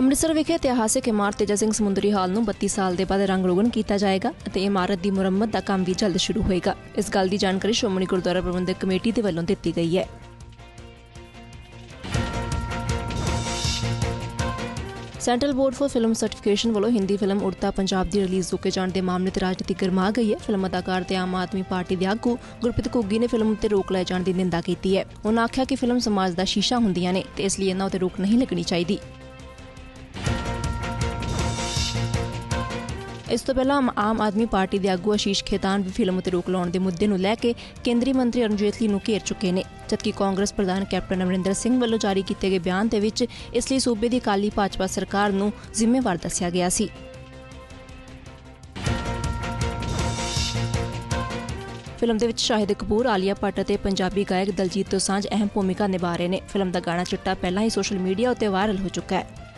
ਅੰਮ੍ਰਿਤਸਰ ਵਿਖੇ ਇਤਿਹਾਸਿਕ ਇਮਾਰਤ ਤੇਜਾ ਸਿੰਘ ਸਮੁੰਦਰੀ ਹਾਲ ਨੂੰ 32 ਸਾਲ ਦੇ ਬਾਅਦ ਰੰਗ ਰੋਗਨ ਕੀਤਾ ਜਾਏਗਾ ਅਤੇ ਇਮਾਰਤ ਦੀ ਮੁਰੰਮਤ ਦਾ ਕੰਮ ਵੀ ਜਲਦ ਸ਼ੁਰੂ ਹੋਏਗਾ। ਇਸ ਗੱਲ ਦੀ ਜਾਣਕਾਰੀ ਸ਼੍ਰੋਮਣੀ ਗੁਰਦੁਆਰਾ ਪ੍ਰਬੰਧਕ ਕਮੇਟੀ ਦੇ ਵੱਲੋਂ ਦਿੱਤੀ ਗਈ ਹੈ। Central board for film certification ਵੱਲੋਂ ਹਿੰਦੀ ਫਿਲਮ ਉੜਤਾ ਪੰਜਾਬ ਦੀ ਰਿਲੀਜ਼ ਰੁਕੇ ਜਾਣ ਦੇ ਮਾਮਲੇ ਤੇ ਰਾਜਨੀਤੀ ਗਰਮਾ ਗਈ ਹੈ। ਫਿਲਮ ਅਦਾਕਾਰ ਤੇ ਆਮ ਆਦਮੀ ਪਾਰਟੀ ਦੇ ਆਗੂ ਗੁਰਪ੍ਰੀਤ ਘੁੱਗੀ ਨੇ ਫਿਲਮ ਉੱਤੇ ਰੋਕ ਲਾਏ ਜਾਣ ਦੀ ਨਿੰਦਾ ਕੀਤੀ ਹੈ। ਉਹਨਾਂ ਆਖਿਆ ਕਿ ਫਿਲਮ ਸਮਾਜ ਦਾ ਸ਼ੀਸ਼ਾ ਹੁੰਦੀਆਂ ਨੇ ਤੇ ਇਸ ਲਈ ਇਹਨਾਂ ਉੱਤੇ ਰੋਕ ਨਹੀਂ ਲੱਗਣੀ ਚਾਹੀਦੀ। ਇਸ ਤੋਂ ਪਹਿਲਾਂ ਆਮ- ਆਦਮੀ ਪਾਰਟੀ ਦੇ ਆਗੂ ਆਸ਼ੀਸ਼ ਖੇਤਾਨ ਵੀ ਫਿਲਮ ਉੱਤੇ ਰੋਕ ਲਾਉਣ ਦੇ ਮੁੱਦੇ ਨੂੰ ਲੈ ਕੇ ਕੇਂਦਰੀ ਮੰਤਰੀ ਅਰੁਣ ਜੇਤਲੀ ਨੂੰ ਘੇਰ ਚੁੱਕੇ ਨੇ, ਜਦਕਿ ਕਾਂਗਰਸ ਪ੍ਰਧਾਨ ਕੈਪਟਨ ਅਮਰਿੰਦਰ ਸਿੰਘ ਵੱਲੋਂ ਜਾਰੀ ਕੀਤੇ ਗਏ ਬਿਆਨ ਦੇ ਵਿੱਚ ਇਸ ਲਈ ਸੂਬੇ ਦੀ ਅਕਾਲੀ ਭਾਜਪਾ ਸਰਕਾਰ ਨੂੰ ਜ਼ਿੰਮੇਵਾਰ ਦੱਸਿਆ ਗਿਆ ਸੀ। ਫਿਲਮ ਦੇ ਵਿੱਚ ਸ਼ਾਹਿਦ ਕਪੂਰ, ਆਲੀਆ ਭੱਟ ਅਤੇ ਪੰਜਾਬੀ ਗਾਇਕ ਦਲਜੀਤ ਦੋਸਾਂਝ ਅਹਿਮ ਭੂਮਿਕਾ ਨਿਭਾ ਰਹੇ ਨੇ। ਫਿਲਮ ਦਾ ਗਾਣਾ ਚਿੱਟਾ ਪਹਿਲਾਂ ਹੀ ਸੋਸ਼ਲ ਮੀਡੀਆ ਉੱਤੇ ਵਾਇਰਲ ਹੋ ਚੁੱਕਾ ਹੈ।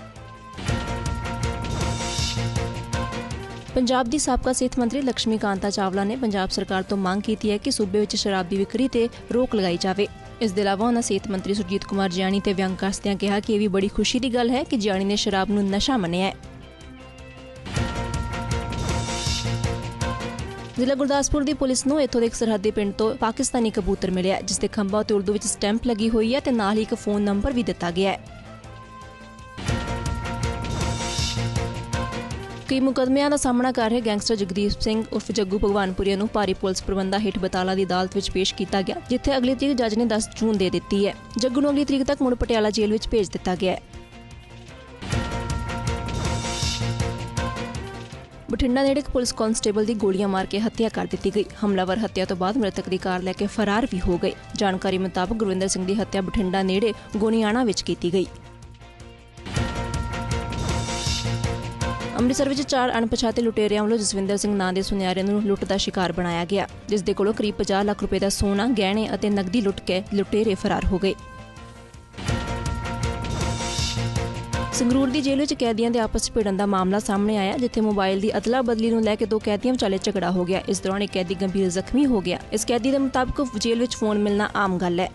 ਪੰਜਾਬ ਦੀ ਸਾਬਕਾ ਸਿਹਤ ਮੰਤਰੀ ਲక్ష్ਮੀ ਕਾਂਤਾ ਚਾਵਲਾ ਨੇ ਪੰਜਾਬ ਸਰਕਾਰ ਤੋਂ ਮੰਗ ਕੀਤੀ ਹੈ ਕਿ ਸੂਬੇ ਵਿੱਚ ਸ਼ਰਾਬ ਦੀ ਵਿਕਰੀ ਤੇ ਰੋਕ ਲਗਾਈ ਜਾਵੇ। ਇਸ ਦੇ ਇਲਾਵਾ ਉਹਨਾਂ ਸਿਹਤ ਮੰਤਰੀ ਸੁਰਜੀਤ ਕੁਮਾਰ ਜਿਆਣੀ ਤੇ ਵਿਅੰਗ ਕਰਦਿਆਂ ਕਿਹਾ ਕਿ ਇਹ ਵੀ ਬੜੀ ਖੁਸ਼ੀ ਦੀ ਗੱਲ ਹੈ ਕਿ ਜਿਆਣੀ ਨੇ ਸ਼ਰਾਬ ਨੂੰ ਨਸ਼ਾ ਮੰਨਿਆ ਹੈ। ਜ਼ਿਲ੍ਹਾ ਗੁਰਦਾਸਪੁਰ ਦੀ ਪੁਲਿਸ ਨੂੰ ਇੱਥੋਂ ਦੇ ਇੱਕ ਸਰਹੱਦੀ ਪਿੰਡ ਤੋਂ ਪਾਕਿਸਤਾਨੀ ਕਬੂਤਰ ਮਿਲਿਆ, ਜਿਸ ਦੇ ਖੰਭਾਂ ਉੱਤੇ ਉਰਦੂ ਵਿੱਚ ਸਟੈਂਪ ਲੱਗੀ ਹੋਈ ਹੈ ਤੇ ਨਾਲ ਹੀ ਇੱਕ ਫੋਨ ਨੰਬਰ ਵੀ ਦਿੱਤਾ ਗਿਆ ਹੈ। ਕਈ ਮੁਕਦਮਿਆਂ ਦਾ ਸਾਹਮਣਾ ਕਰ ਰਹੇ ਗੈਂਗਸਟਰ ਜਗਦੀਪ ਸਿੰਘ ਉਰਫ ਜੱਗੂ ਭਗਵਾਨਪੁਰੀਆ ਨੂੰ ਭਾਰੀ ਪੁਲਿਸ ਪ੍ਰਬੰਧਾ ਹੇਠ ਬਤਾਲਾ ਦੀ ਅਦਾਲਤ ਵਿੱਚ ਪੇਸ਼ ਕੀਤਾ ਗਿਆ, ਜਿੱਥੇ ਅਗਲੀ ਤਰੀਕ ਜੱਜ ਨੇ 10 ਜੂਨ ਦੇ ਦਿੱਤੀ ਹੈ। ਜੱਗੂ ਨੂੰ ਅਗਲੀ ਤਰੀਕ ਤੱਕ ਮੁੜ ਪਟਿਆਲਾ ਜੇਲ੍ਹ ਵਿੱਚ ਭੇਜ ਦਿੱਤਾ ਗਿਆ ਹੈ। ਬਠਿੰਡਾ ਨੇੜੇ ਇੱਕ ਪੁਲਿਸ ਕਾਂਸਟੇਬਲ ਦੀ ਗੋਲੀਆਂ ਮਾਰ ਕੇ ਹੱਤਿਆ ਕਰ ਦਿੱਤੀ ਗਈ। ਹਮਲਾਵਰ ਹੱਤਿਆ ਤੋਂ ਬਾਅਦ ਮ੍ਰਿਤਕ ਦੀ ਕਾਰ ਲੈ ਕੇ ਫਰਾਰ ਵੀ ਹੋ ਗਏ। ਜਾਣਕਾਰੀ ਮੁਤਾਬਕ ਗੁਰਵਿੰਦਰ ਸਿੰਘ ਦੀ ਹੱਤਿਆ ਬਠਿੰਡਾ ਨੇੜੇ ਗੋਨੀਆਣਾ ਵਿੱਚ ਕੀਤੀ ਗਈ। ਅੰਮ੍ਰਿਤਸਰ ਵਿੱਚ ਚਾਰ ਅਣਪਛਾਤੇ ਲੁਟੇਰਿਆਂ ਵੱਲੋਂ ਜਸਵਿੰਦਰ ਸਿੰਘ ਨਾਂ ਦੇ ਸੁਨਿਆਰੇ ਨੂੰ ਲੁੱਟ ਦਾ ਸ਼ਿਕਾਰ ਬਣਾਇਆ ਗਿਆ। ਜਿਸ ਦੇ ਕੋਲੋਂ ਕਰੀਬ 50 ਲੱਖ ਰੁਪਏ ਦਾ ਸੋਨਾ, ਗਹਿਣੇ ਅਤੇ ਨਕਦੀ ਲੁੱਟ ਕੇ ਲੁਟੇਰੇ ਫਰਾਰ ਹੋ ਗਏ। ਸੰਗਰੂਰ ਦੀ ਜੇਲ੍ਹ ਵਿੱਚ ਕੈਦੀਆਂ ਦੇ ਆਪਸ ਵਿੱਚ ਭਿੜਨ ਦਾ ਮਾਮਲਾ ਸਾਹਮਣੇ ਆਇਆ, ਜਿੱਥੇ ਮੋਬਾਈਲ ਦੀ ਅਦਲਾ ਬਦਲੀ ਨੂੰ ਲੈ ਕੇ ਦੋ ਕੈਦੀਆਂ ਵਿਚਾਲੇ ਝਗੜਾ ਹੋ ਗਿਆ। ਇਸ ਦੌਰਾਨ ਇੱਕ ਕੈਦੀ ਗੰਭੀਰ ਜ਼ਖਮੀ ਹੋ ਗਿਆ। ਇਸ ਕੈਦੀ ਦੇ ਮੁਤਾਬਕ ਜੇਲ੍ਹ ਵਿੱਚ ਫੋਨ ਮਿਲਣਾ ਆਮ ਗੱਲ ਹੈ।